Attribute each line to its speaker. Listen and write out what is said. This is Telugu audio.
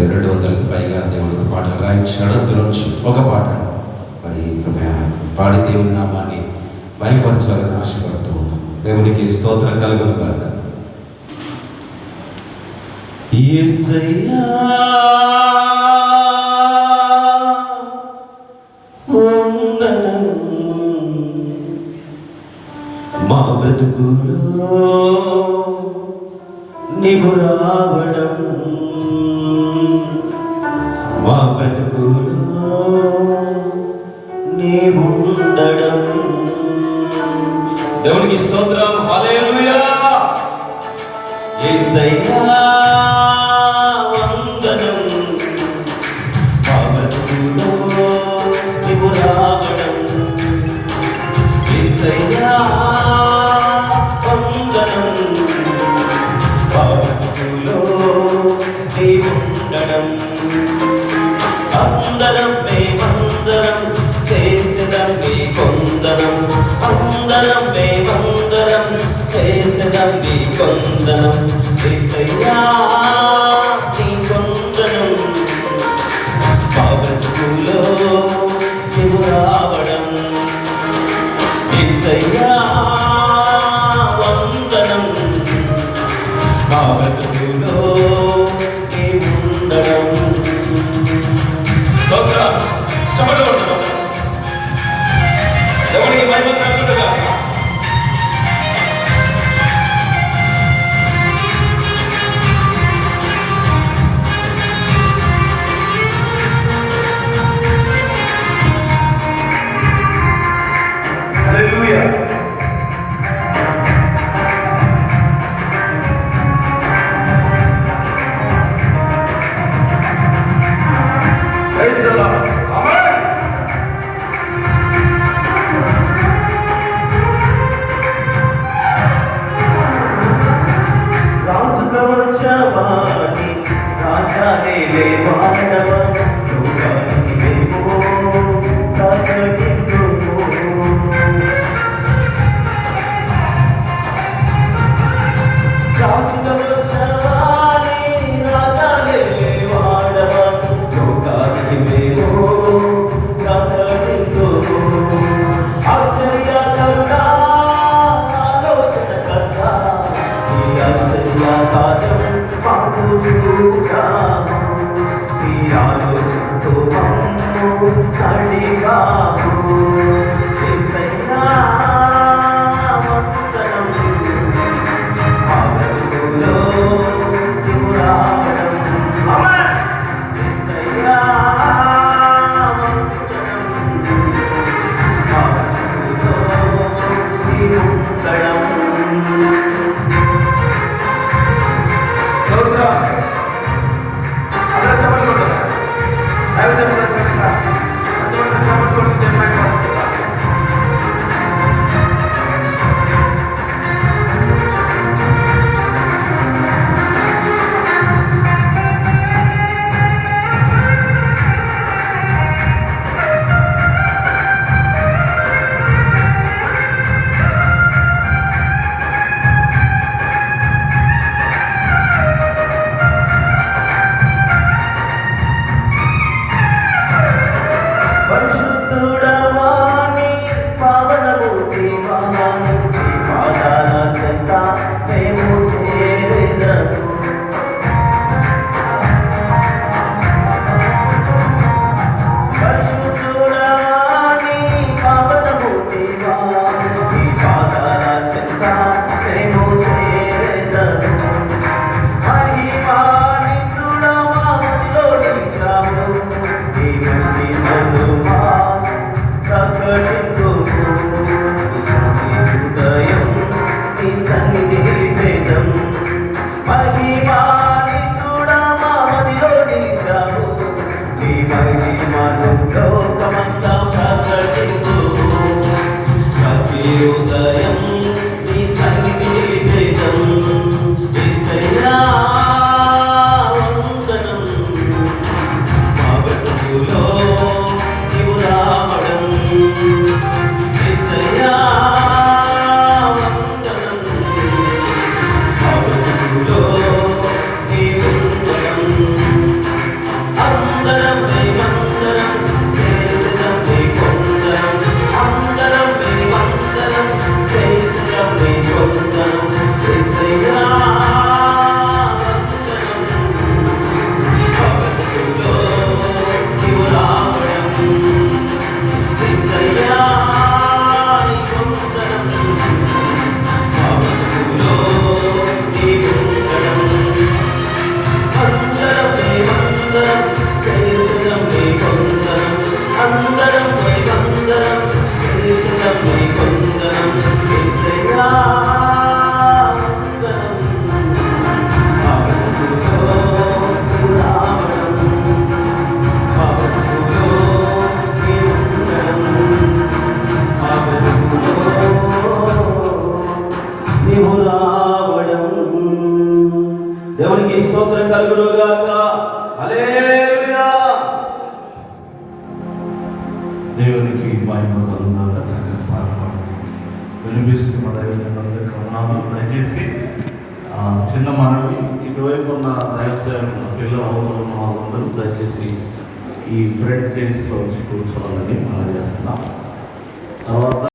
Speaker 1: మరి రెండు వందలకు పైగా దేవుడు పాటలు రాయించాడు. అందులో ఒక పాట మరి పాడి దేవుడి నామాన్ని భయపరచాలని ఆశపడుతూ ఉన్నాం దేవునికి స్తోత్ర కలుగును కాక మా బ్రతుకులో నీవు రావడం మా బ్రతుకులో. నీవుండడం దేవునికి స్తోత్రం. హాలేలుయా ఏసయ్యా. ఉండడం అందరం మేమందరం చేసడం మీ కొందరం అందరం మేమందరం చేసడం మీ కొందరం 잘못한 거 다. 주여 స్తోత్రం కలుగుడు గాక హల్లెలూయా.
Speaker 2: దేవునికి మహిమ కలుగునాక చక్కని పాట పాడి వినిపిస్తున్న దైవజనులందరికీ వందనాలు. దయచేసి చిన్న మనవి ఇటువైపు ఉన్న దైవసేవ పిల్లలు ఉన్న వాళ్ళందరూ దయచేసి ఈ ఫ్రెండ్ చైన్స్లో వచ్చి కూర్చోవాలని మనం చేస్తున్నాం. తర్వాత